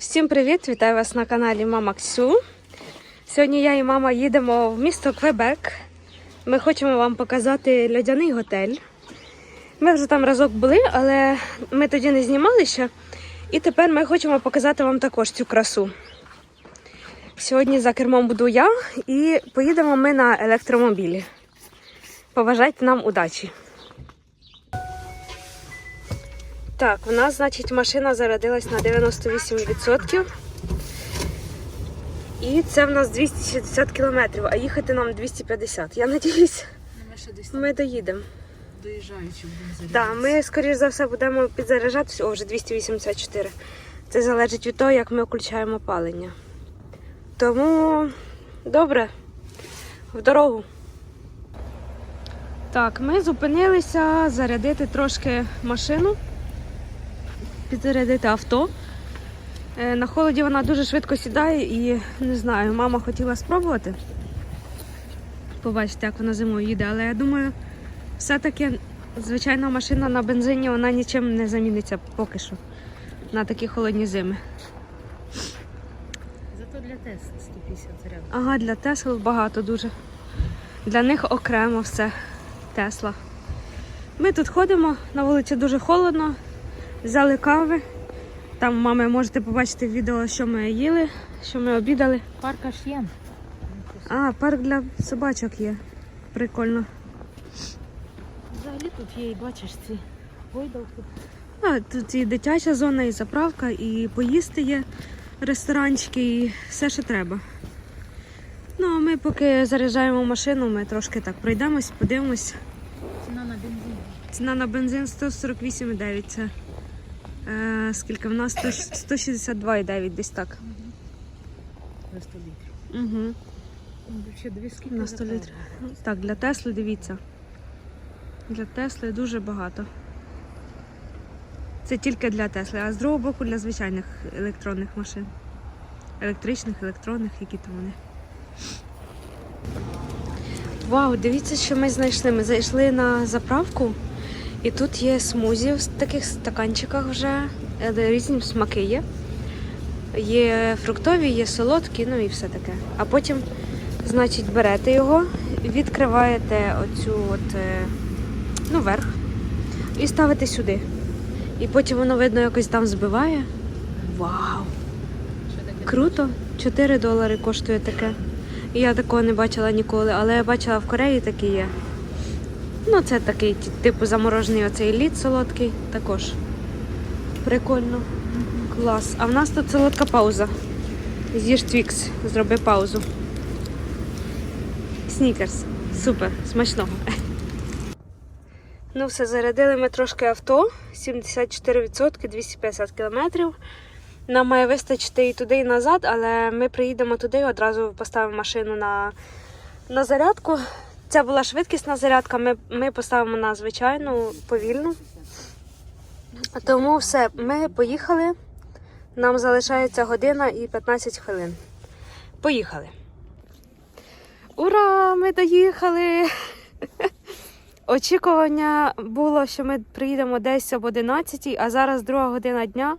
Всім привіт! Вітаю вас на каналі Мама Ксю. Сьогодні я і мама їдемо в місто Квебек. Ми хочемо вам показати льодяний готель. Ми вже там разок були, але ми тоді не знімали ще. І тепер ми хочемо показати вам також цю красу. Сьогодні за кермом буду я і поїдемо ми на електромобілі. Побажайте нам удачі! Так, у нас, значить, машина зарядилась на 98%. І це в нас 260 кілометрів, а їхати нам 250. Я надіюсь, Ми ще десь ми доїдемо. доїжджаючи будемо Так, ми, скоріш за все, будемо підзаряджатися. О, вже 284. Це залежить від того, як ми включаємо палення. Тому добре, в дорогу. Так, ми зупинилися зарядити трошки машину, підзарядити авто. Е, На холоді вона дуже швидко сідає і не знаю, мама хотіла спробувати. Побачите, як вона зимою їде, але я думаю, все-таки звичайна машина на бензині вона нічим не заміниться поки що на такі холодні зими. Зато для теста 150 зарядів. Ага, для Тесл багато дуже. Для них окремо все. Тесла. Ми тут ходимо, на вулиці дуже холодно, взяли кави. Там мами можете побачити відео, що ми їли, що ми обідали. Парк аж є. А, парк для собачок є. Прикольно. Взагалі тут є, і бачиш ці гойдалки. А, тут і дитяча зона, і заправка, і поїсти є ресторанчики, і все, що треба. Ну, а ми поки заряджаємо машину, ми трошки так пройдемось, подивимось. Ціна на бензин. Ціна на бензин 148,9. Це е, скільки в нас 162,9 десь так. На 100 літрів. Угу. Взагалі, скільки На 100 літрів. Так, для Тесли дивіться. Для Тесли дуже багато. Це тільки для Тесли, а з другого боку для звичайних електронних машин. Електричних, електронних, які там вони. Вау, дивіться, що ми знайшли. Ми зайшли на заправку, і тут є смузі в таких стаканчиках вже. е, де Різні смаки є. Є фруктові, є солодкі, ну і все таке. А потім, значить, берете його, відкриваєте оцю от, е, ну, верх і ставите сюди. І потім воно видно якось там збиває. Вау! Круто! 4 долари коштує таке. Я такого не бачила ніколи, але я бачила в Кореї такі є. Ну, це такий типу заморожений оцей лід солодкий також. Прикольно. Клас. А в нас тут солодка пауза. З'їж твікс, зроби паузу. Снікерс. Супер, смачного. Ну, все, зарядили ми трошки авто. 74%, 250 кілометрів. Нам має вистачити і туди, і назад, але ми приїдемо туди і одразу поставимо машину на, на зарядку. Це була швидкісна зарядка, ми, ми поставимо на звичайну повільну. Тому все, ми поїхали. Нам залишається година і 15 хвилин. Поїхали. Ура! Ми доїхали! Очікування було, що ми приїдемо десь об 11, а зараз друга година дня.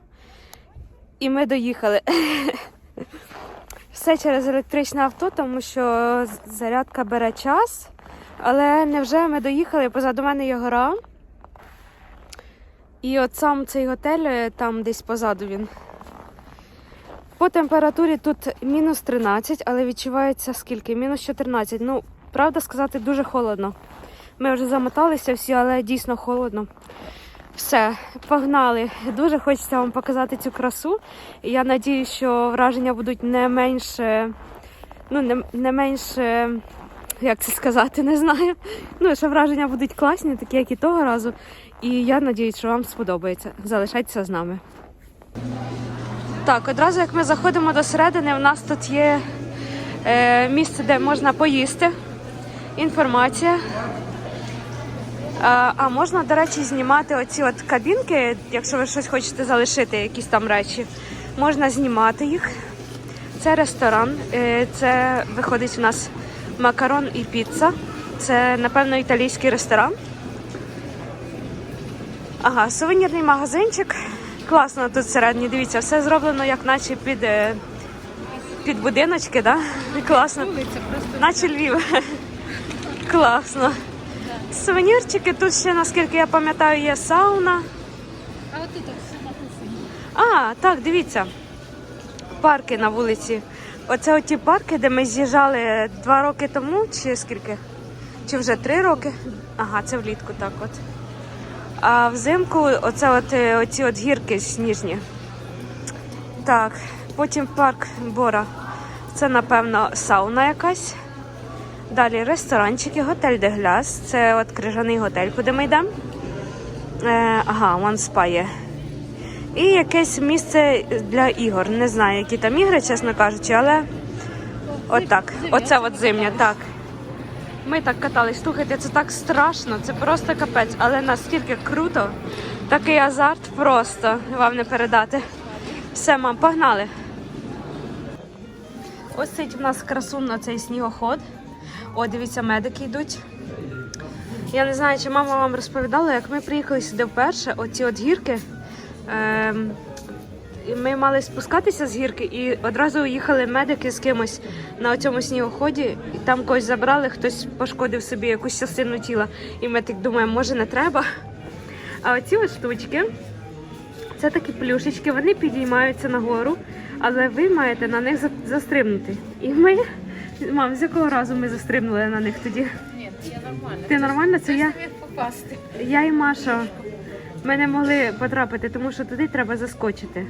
І ми доїхали. Все через електричне авто, тому що зарядка бере час. Але невже ми доїхали? Позаду мене є гора. І от сам цей готель, е, там десь позаду він. По температурі тут мінус 13, але відчувається скільки? Мінус 14. Ну, правда сказати, дуже холодно. Ми вже замоталися всі, але дійсно холодно. Все, погнали. Дуже хочеться вам показати цю красу. Я надію, що враження будуть не менше, ну, не, не менше, як це сказати, не знаю. Ну, що враження будуть класні, такі, як і того разу. І я надіюсь, що вам сподобається. Залишайтеся з нами. Так, одразу як ми заходимо до середини, у нас тут є е, місце, де можна поїсти. Інформація. А, а можна, до речі, знімати оці от кабінки, якщо ви щось хочете залишити, якісь там речі. Можна знімати їх. Це ресторан. Е, Це виходить у нас макарон і піца. Це, напевно, італійський ресторан. Ага, сувенірний магазинчик. класно тут всередині. Дивіться, все зроблено як наче під, е, під будиночки, да? Класно. Наче Львів. Класно. Сувенірчики, тут ще, наскільки я пам'ятаю, є сауна. А от тут все написано. А, так, дивіться. Парки на вулиці. Оце оті парки, де ми з'їжджали два роки тому, чи скільки? Чи вже три роки? Ага, це влітку так от. А взимку оце от, е, оці от гірки сніжні. Так, потім парк Бора. Це, напевно, сауна якась. Далі ресторанчики, готель де Гляс. Це от крижаний готель, куди ми йдемо. Е, ага, One Spa є. І якесь місце для ігор. Не знаю, які там ігри, чесно кажучи, але отак. Оце от зимня, так. Ми так катались. Слухайте, це так страшно, це просто капець, але наскільки круто, такий азарт просто вам не передати. Все, мам, погнали. Ось цей в нас красун на цей снігоход. О, дивіться, медики йдуть. Я не знаю, чи мама вам розповідала, як ми приїхали сюди вперше, оці от гірки. Ем, ми мали спускатися з гірки і одразу їхали медики з кимось на цьому снігоході, і там когось забрали, хтось пошкодив собі якусь частину тіла. І ми так думаємо, може не треба. А оці от штучки, це такі плюшечки, вони підіймаються нагору, але ви маєте на них за- застрибнути. І ми, мам, з якого разу ми застрибнули на них тоді? Ні, я нормально. Ти нормально? Це я? Як попасти. Я і Маша. Ми не могли потрапити, тому що туди треба заскочити.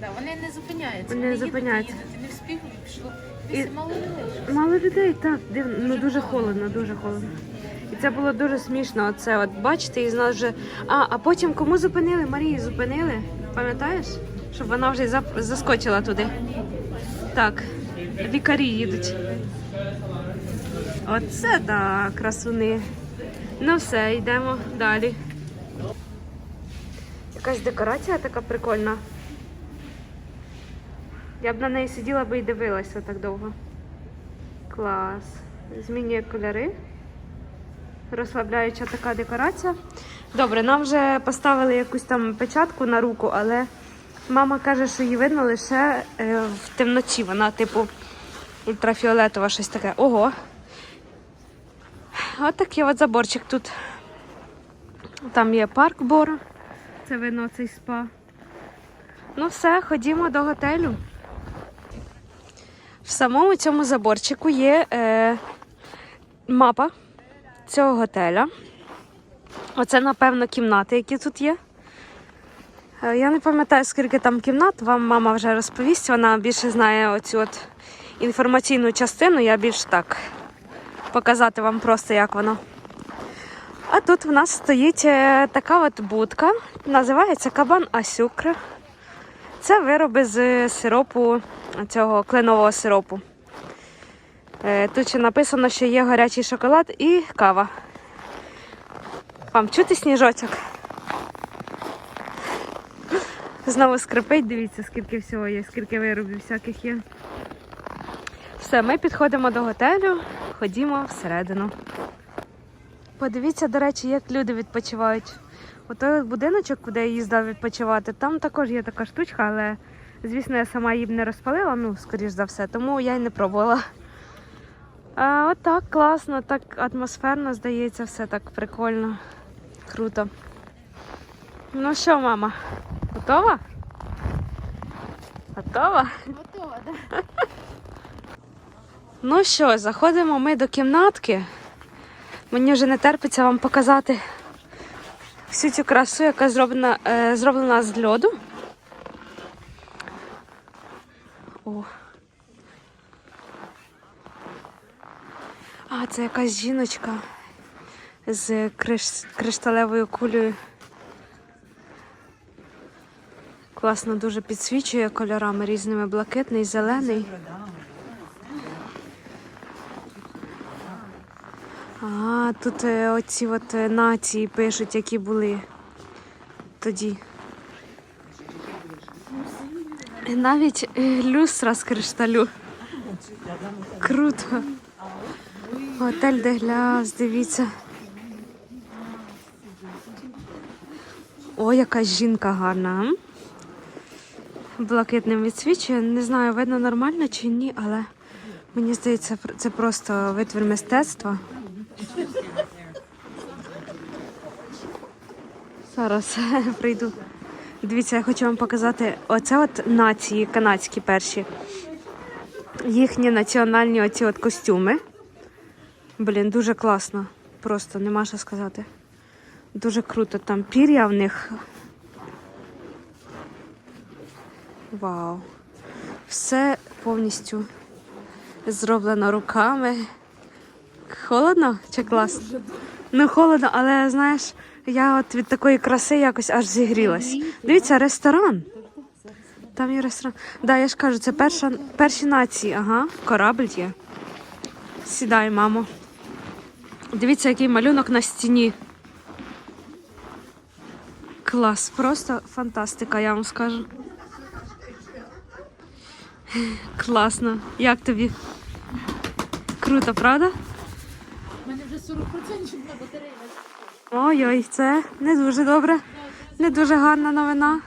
Да, вони не зупиняються. Вони не зупиняються. їдуть. Не встигли, пішло. І- мало людей. Мало людей, так, дивно, ну дуже холодно, дуже холодно. І це було дуже смішно. Оце от бачите, і з нас вже. А, а потім кому зупинили? Марії зупинили. Пам'ятаєш? Щоб вона вже й зап- заскочила туди. Так, лікарі їдуть. Оце так, красуни. Ну все, йдемо далі. Якась декорація така прикольна. Я б на неї сиділа би і дивилася так довго. Клас. Змінює кольори. Розслабляюча така декорація. Добре, нам вже поставили якусь там печатку на руку, але мама каже, що її видно лише е, в темноті. Вона, типу, ультрафіолетова, щось таке. Ого. От от заборчик тут. Там є парк Бора. Це видно цей спа. Ну все, ходімо до готелю. В самому цьому заборчику є е, мапа цього готеля. Оце, напевно, кімнати, які тут є. Е, я не пам'ятаю, скільки там кімнат, вам мама вже розповість. Вона більше знає оцю от інформаційну частину, я більш так показати вам просто, як воно. А тут в нас стоїть е, така от будка, називається кабан Асюкра. Це вироби з сиропу, цього кленового сиропу. Е, Тут ще написано, що є гарячий шоколад і кава. Вам чути сніжочок? Знову скрипить, дивіться, скільки всього є, скільки виробів всяких є. Все, ми підходимо до готелю, ходімо всередину. Подивіться, до речі, як люди відпочивають. Отой от будиночок, куди я їздила відпочивати, там також є така штучка, але, звісно, я сама її б не розпалила, ну, скоріш за все, тому я й не пробувала. А, от так класно, так атмосферно, здається, все так прикольно. Круто. Ну що, мама, готова? Готова? Готова, да? Ну що, заходимо ми до кімнатки. Мені вже не терпиться вам показати всю цю красу, яка зроблена, е, зроблена з льоду. О. А, це якась жіночка з криш... кришталевою кулею. Класно дуже підсвічує кольорами різними блакитний, зелений. А, тут е, оці от е, нації пишуть, які були тоді. Навіть е, люстра з кришталю. Круто. Готель де гляс, дивіться. О, яка жінка гарна. блакитним відсвічує. Не знаю, видно нормально чи ні, але мені здається, це просто витвір мистецтва. Зараз прийду. Дивіться, я хочу вам показати. Оце от нації канадські перші. Їхні національні оці от костюми. Блін, дуже класно. Просто нема що сказати. Дуже круто. Там пір'я в них. Вау. Все повністю зроблено руками. Холодно чи класно? Ну, холодно, але знаєш, я от від такої краси якось аж зігрілась. Дивіться, ресторан. Там є ресторан. Да, я ж кажу, це перша, перші нації. Ага, корабль є. Сідай, мамо. Дивіться, який малюнок на стіні. Клас, просто фантастика, я вам скажу. Класно. Як тобі? Круто, правда? У мене вже 40% на батареї. Ой-ой, це не дуже добре. Не дуже гарна новина.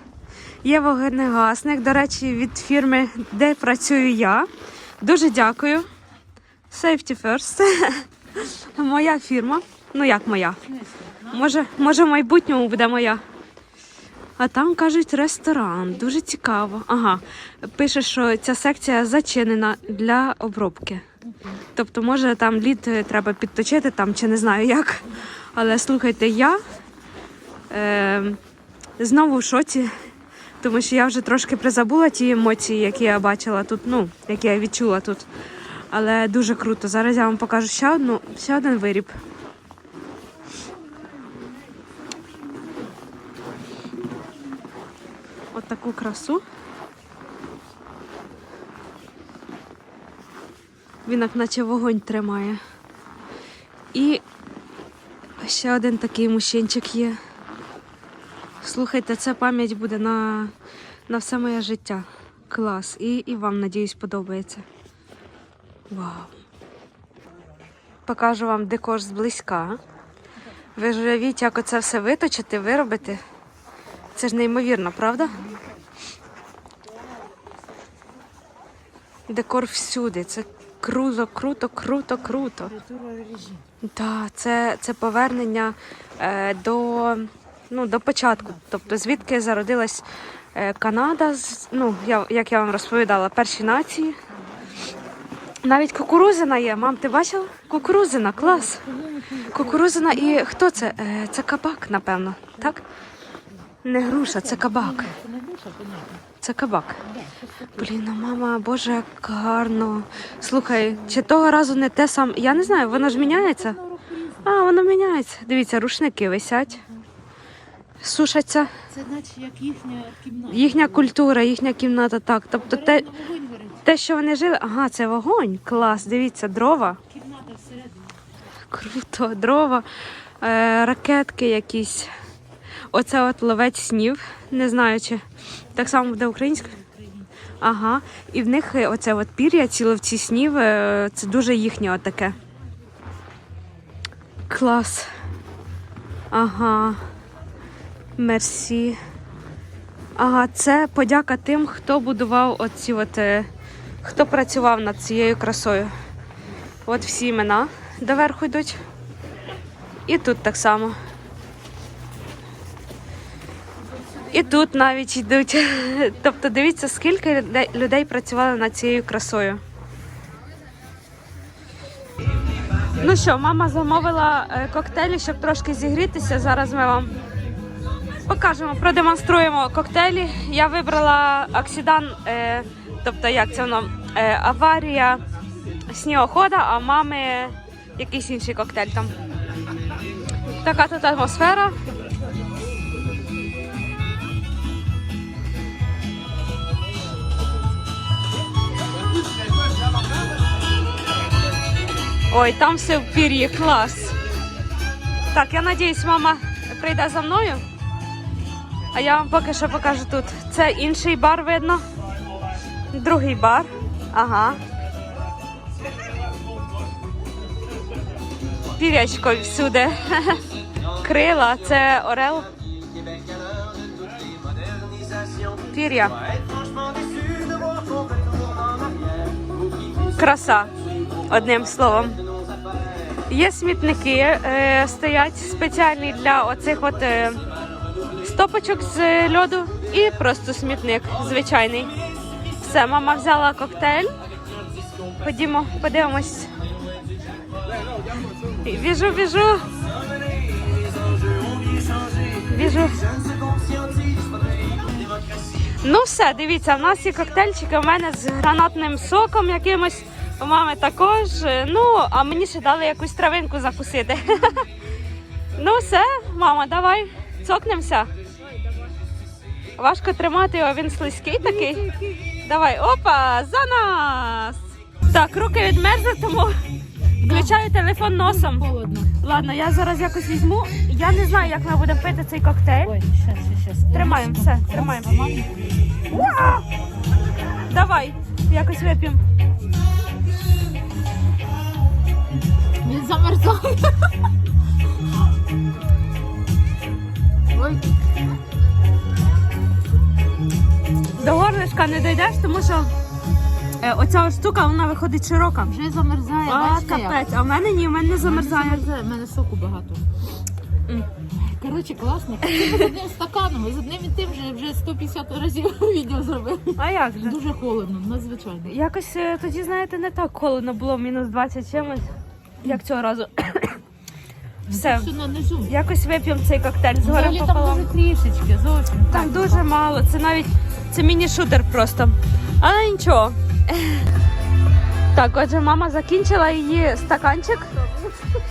Є вогнегасник, до речі, від фірми, де працюю я. Дуже дякую. Safety first. моя фірма. Ну як моя? Може, може, в майбутньому буде моя. А там кажуть ресторан. Дуже цікаво. Ага. Пише, що ця секція зачинена для обробки. Тобто, може, там лід е, треба підточити там, чи не знаю як. Але слухайте, я е, знову в шоці, тому що я вже трошки призабула ті емоції, які я бачила тут, ну, які я відчула тут. Але дуже круто. Зараз я вам покажу ще одну, ще один виріб. От таку красу. Він як наче вогонь тримає. І ще один такий мужчинчик є. Слухайте, це пам'ять буде на, на все моє життя. Клас. І, і вам, надіюсь, подобається. Вау. Покажу вам декор зблизька. Ви ж уявіть, як оце все виточити, виробити. Це ж неймовірно, правда? Декор всюди. Це круто, круто, круто, круто. Так, це, це повернення е, до, ну, до початку. Тобто, звідки зародилась е, Канада, з- ну, я, як я вам розповідала, перші нації. Навіть кукурузина є. Мам, ти бачила? Кукурузина, клас. Кукурузина і хто це? Е, це кабак, напевно, так? Не груша, це кабак. Це кабак. Блін, ну мама, боже, як гарно. Слухай, чи того разу не те саме. Я не знаю, воно ж міняється? А, воно міняється. Дивіться, рушники висять, сушаться. Це наче як їхня кімната. Їхня культура, їхня кімната, так. Тобто те, те, що вони жили, ага, це вогонь. Клас, дивіться, дрова. Кімната всередині. Круто, дрова, е, ракетки якісь. Оце от ловець снів. Не знаю, чи так само буде українською. Ага. І в них е, оце от пір'я, ці ловці снів, е, це дуже їхнє отаке. Клас. Ага. Мерсі. Ага, це подяка тим, хто будував оці от, е, хто працював над цією красою. От всі імена доверху йдуть. І тут так само. І тут навіть йдуть. Тобто дивіться, скільки людей- працювали над цією красою. Ну що, мама замовила е, коктейлі, щоб трошки зігрітися. Зараз ми вам покажемо, продемонструємо коктейлі. Я вибрала оксидан, е, тобто як це воно, е, аварія снігохода, а мами якийсь інший коктейль там. Така тут атмосфера. Ой, там все в пір'ї, клас. Так, я надіюсь, мама прийде за мною. А я вам поки що покажу тут. Це інший бар видно. Другий бар. Ага. Пірячко всюди. Крила, це орел. Пір'я. Краса одним словом. Є смітники, е, стоять спеціальні для оцих от е, стопочок з льоду і просто смітник звичайний. Все, мама взяла коктейль. Ходімо, подивимось. Біжу, біжу. Біжу. Ну все, дивіться, в нас є коктейльчики, у мене з гранатним соком якимось, у мами також. Е, Ну, а мені ще дали якусь травинку закусити. Ну все, мама, давай, цокнемося. Важко тримати його, він слизький такий. Давай, опа, за нас! Так, руки відмерзли, тому включаю телефон носом. Холодно. Ладно, я зараз якось візьму. Я не знаю, як ми будемо пити цей коктейль. Тримаємо все, тримаємо. Уа! Давай, якось вип'ємо. Він замерзає. Ой, До горлишка не дійдеш, тому що е, оця от штука вона виходить широка. вже замерзає. А, бачите як? капець, а в мене ні, в мене не замерзає. У мене соку багато. М. Коротше, класно. Ти з одним стаканом, і з одним і тим вже, вже 150 разів відео зробив. А як же? Дуже холодно, надзвичайно. Якось е, тоді, знаєте, не так холодно було, мінус 20 чимось, як цього разу. Все, якось вип'ємо цей коктейль з горем Взагалі там дуже трішечки, зовсім. Там дуже мало, це навіть це міні-шутер просто. Але нічого. Так, отже, мама закінчила її стаканчик.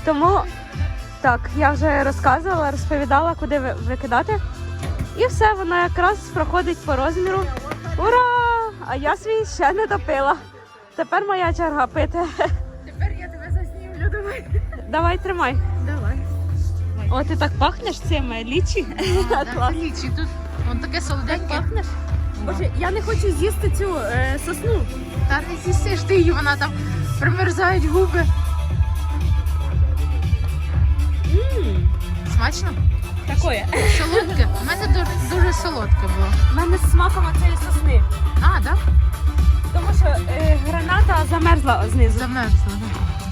Тому так, я вже розказувала, розповідала, куди викидати. І все, вона якраз проходить по розміру. Ура! А я свій ще не допила. Тепер моя черга пити. давай. Тримай. Давай. О, ти так пахнеш цим е, лічі. Клас. Лічі, тут вон таке солоденьке. Пахнеш? Боже, я не хочу з'їсти цю е, сосну. Та не з'їсиш ти її, вона там примерзають губи. М, Смачно? Такое. Солодке. У мене дуже, дуже солодке було. У мене з смаком цієї сосни. А, так? Тому що е, граната замерзла знизу. Замерзла.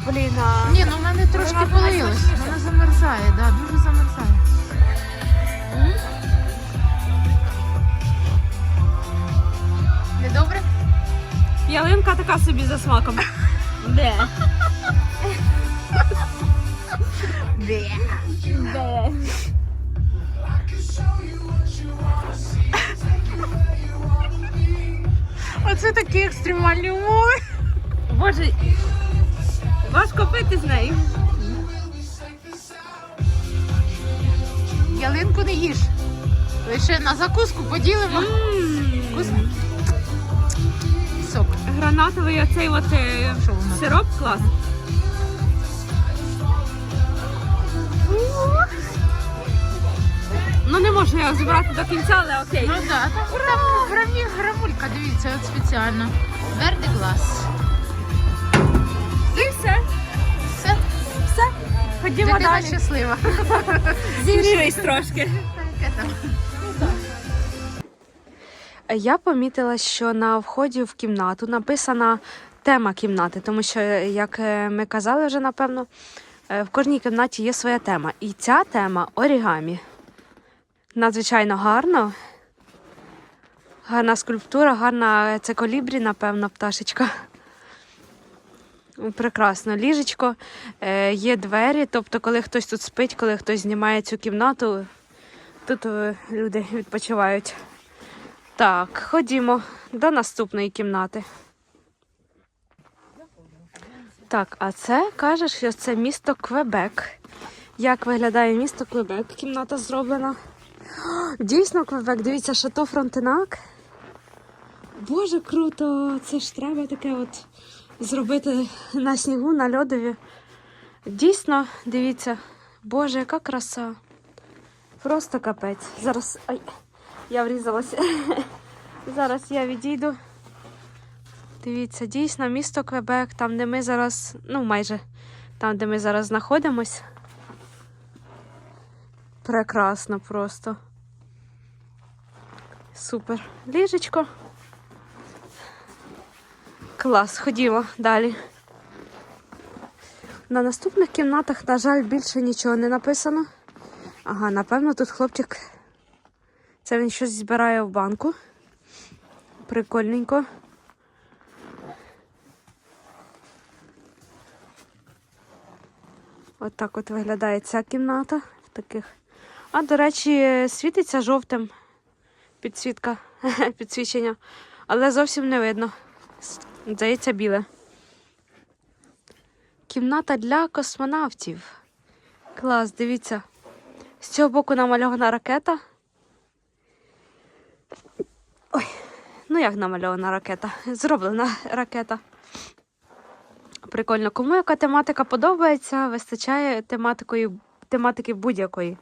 Блін, а... Ні, ну в мене трошки Вона полилось. найсмачніша. Вона замерзає, да, дуже замерзає. М? Не добре? ялинка така собі за смаком. Де? Де. Де? Оце такі екстремальні умови. Боже, важко пити з нею. Ялинку не їж. Лише на закуску поділимо. Вкусно? Сок. Гранатовий оцей от е, Що воно? сироп клас. Ну не можу я зібрати до кінця, але окей. Ну так, там, там грамі, грамулька, дивіться, от спеціально. Верди глаз. Ходімо дитина далі. щаслива. Зігрілись трошки. Я помітила, що на вході в кімнату написана тема кімнати, тому що, як е, ми казали вже напевно, е, в кожній кімнаті є своя тема. І ця тема орігамі. Надзвичайно гарно. Гарна скульптура, гарна це колібрі, напевно, пташечка. Прекрасно. Ліжечко, е, є двері, тобто, коли хтось тут спить, коли хтось знімає цю кімнату, тут е, люди відпочивають. Так, ходімо до наступної кімнати. Так, а це каже, що це місто Квебек. Як виглядає місто Квебек? Кімната зроблена. Дійсно, Квебек, дивіться, шато Фронтенак. Боже, круто! Це ж треба таке от зробити на снігу, на льодові. Дійсно, дивіться, Боже, яка краса. Просто капець. Зараз. Ай, я врізалася. Зараз я відійду. Дивіться, дійсно, місто Квебек, там, де ми зараз, ну майже там, де ми зараз знаходимось. Прекрасно просто. Супер. Ліжечко. Клас, ходімо далі. На наступних кімнатах, на жаль, більше нічого не написано. Ага, напевно, тут хлопчик. Це він щось збирає в банку. Прикольненько. От так от виглядає ця кімната в таких. А, до речі, світиться жовтим підсвітка, підсвічення, але зовсім не видно. Здається, біле. Кімната для космонавтів. Клас, дивіться. З цього боку намальована ракета. Ой, ну як намальована ракета? Зроблена ракета. Прикольно. Кому яка тематика подобається, вистачає тематикою, тематики будь-якої.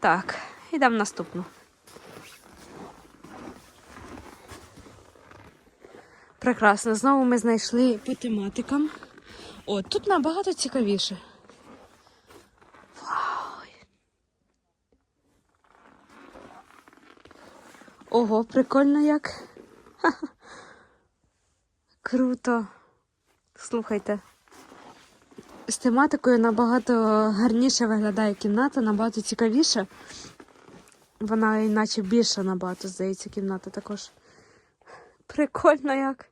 Так, йдемо наступну. Прекрасно. Знову ми знайшли по тематикам. О, тут набагато цікавіше. Вау. Ого, прикольно як. Ха-ха. Круто. Слухайте. З тематикою набагато гарніше виглядає кімната, набагато цікавіше. Вона іначе більша набагато, здається, кімната також. Прикольно як.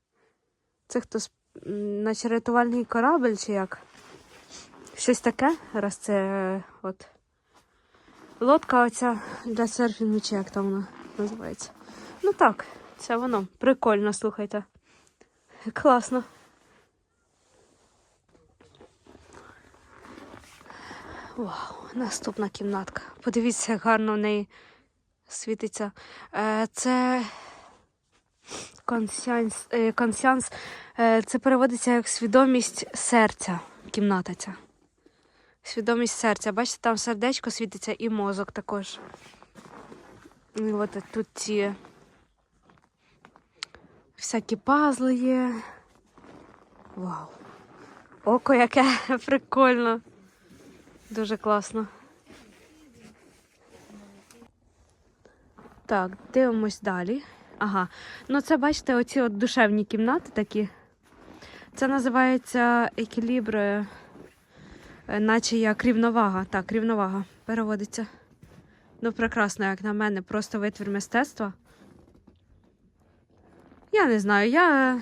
Це хтось, наче рятувальний корабль чи як? Щось таке, раз це от. Лодка оця для серфінгу, чи як там вона називається. Ну так, це воно. Прикольно, слухайте. Класно. Вау, наступна кімнатка. Подивіться, як гарно в неї світиться. Е, Це консянс, е, консянс. Е, Це переводиться як свідомість серця. Кімната ця. Свідомість серця. Бачите, там сердечко світиться і мозок також. І от тут ці всякі пазли є. Вау. Око яке прикольно. Дуже класно. Так, дивимось далі. Ага. Ну, це бачите, оці от душевні кімнати такі. Це називається екілібр, наче як рівновага. Так, рівновага переводиться. Ну, прекрасно, як на мене, просто витвір мистецтва. Я не знаю, я,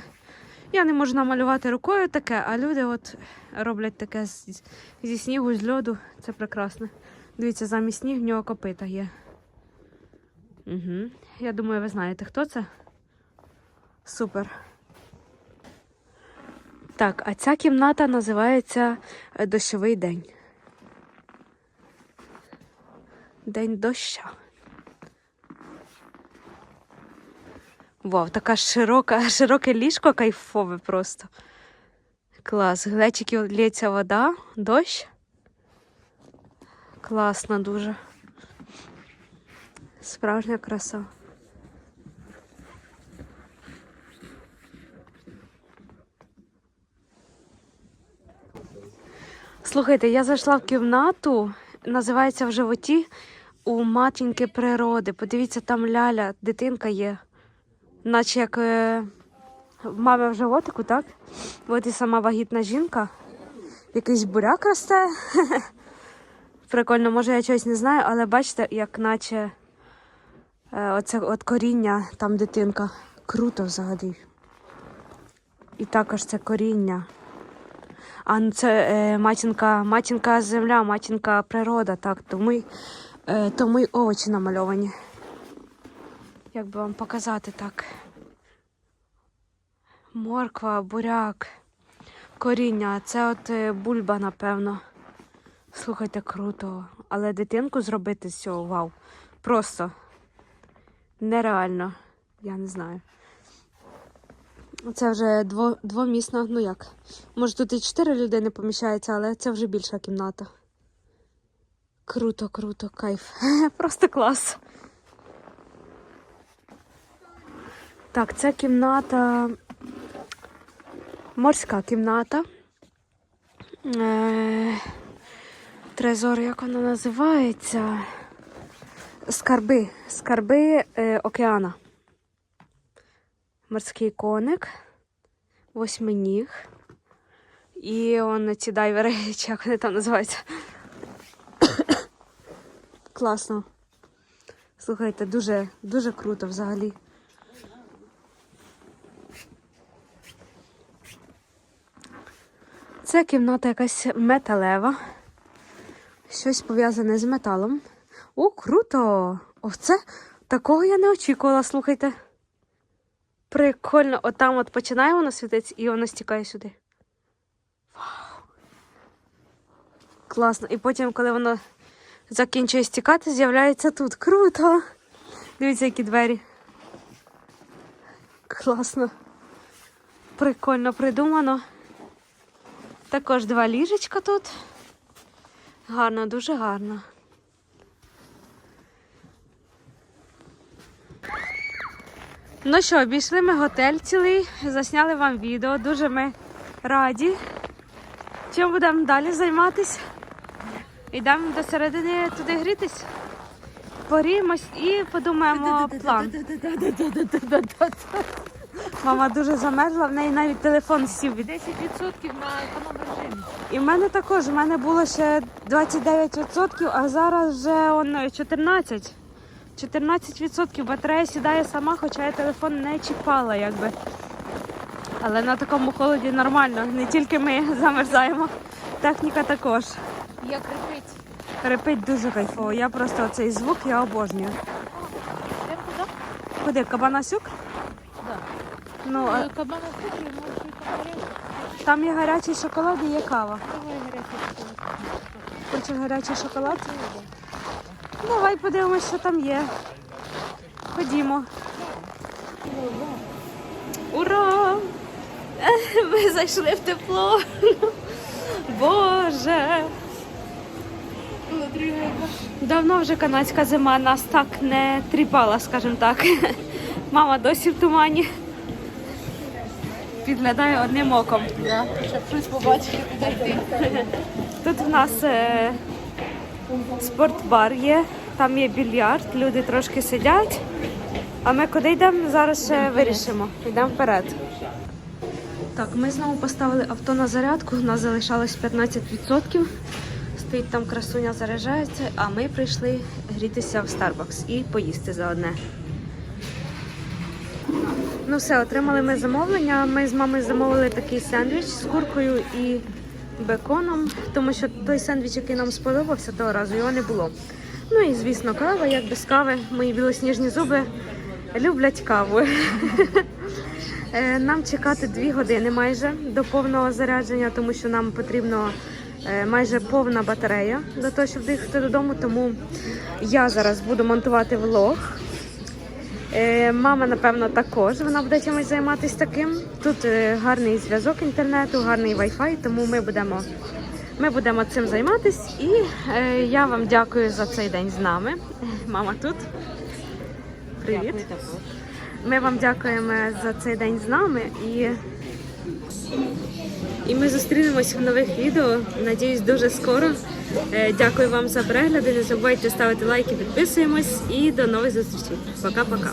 я не можу намалювати рукою таке, а люди от роблять таке зі снігу, з льоду. Це прекрасно. Дивіться, замість сніг в нього копита є. Угу. Я думаю, ви знаєте, хто це? Супер. Так, а ця кімната називається е, Дощовий день. День доща. Вау, така широка, широке ліжко кайфове просто. Клас. Глечики лється вода, дощ. Класно дуже. Справжня краса. Слухайте, я зайшла в кімнату, називається в животі у матінки природи. Подивіться, там ляля, дитинка є. Наче як е, в животику, так? От і сама вагітна жінка. Якийсь буряк росте. Прикольно, може я чогось не знаю, але бачите, як наче оце от коріння, там дитинка. Круто взагалі. І також це коріння. А ну це е, матінка, матінка земля, матінка природа, так, тому й, е, тому й овочі намальовані. Як би вам показати так? Морква, буряк, коріння. Це от е, бульба, напевно. Слухайте, круто. Але дитинку зробити з цього, вау. Просто нереально. Я не знаю. Це вже дво, двомісна, ну як. Може тут і чотири людини поміщаються, але це вже більша кімната. Круто, круто, кайф. Просто клас. Так, це кімната. Морська кімната. Е, Трезор, як вона називається? Скарби. Скарби е, океана. Морський коник. восьминіг. І он ці дайвери, чи як вони там називаються. Класно. Слухайте, дуже, дуже круто взагалі. Це кімната якась металева. Щось пов'язане з металом. О, круто! Оце такого я не очікувала, слухайте. Прикольно, отам от починає воно світитися і воно стікає сюди. Вау! Класно. І потім, коли воно закінчує стікати, з'являється тут. Круто! Дивіться, які двері. Класно. Прикольно придумано. Також два ліжечка тут. Гарно, дуже гарно. Ну що, обійшли ми готель цілий, засняли вам відео. Дуже ми раді. Чим будемо далі займатися? Йдемо до середини туди грітись. Порімось і подумаємо план. Мама дуже замерзла, в неї навіть телефон сів від 10% на режимі. І в мене також, в мене було ще 29%, а зараз вже он, 14%. 14% батарея сідає сама, хоча я телефон не чіпала, якби. Але на такому холоді нормально, не тільки ми замерзаємо, техніка також. Як репить. Репить дуже кайфово. Я просто цей звук я обожнюю. Йдемо туди? Куди? Кабанасюк? Да. Ну, а Е, Кабана кухні, може, і там гарячий. там є гарячий шоколад і є кава. Давай гарячий шоколад. Хочеш гарячий шоколад? Давай подивимось, що там є. Ходімо. Ура! Ми зайшли в тепло. Боже! Давно вже канадська зима нас так не тріпала, скажімо так. Мама досі в тумані. Підглядає одним оком. Щоб щось побачити, куди йти. Тут в нас е, спортбар є, там є більярд, люди трошки сидять. А ми куди йдемо? Зараз ще вирішимо. Йдемо вперед. Так, ми знову поставили авто на зарядку, у нас залишалось 15%. Стоїть там красуня заряджається, а ми прийшли грітися в Starbucks і поїсти заодне. Ну все, отримали ми замовлення. Ми з мамою замовили такий сендвіч з куркою і беконом, тому що той сендвіч, який нам сподобався того разу, його не було. Ну і звісно, кава, як без кави. Мої білосніжні зуби люблять каву. Е, Нам чекати дві години майже до повного зарядження, тому що нам потрібно е, майже повна батарея для того, щоб доїхати додому. Тому я зараз буду монтувати влог. Е, Мама, напевно, також вона буде чимось займатися таким. Тут е, гарний зв'язок інтернету, гарний Wi-Fi, тому ми будемо, ми будемо цим займатися. І е, я вам дякую за цей день з нами. Мама тут. Привіт. Ми вам дякуємо за цей день з нами і, і ми зустрінемось в нових відео. Надіюсь, дуже скоро. Е, Дякую вам за перегляди. Не забувайте ставити лайки, підписуємось і до нових зустрічей. Пока-пока.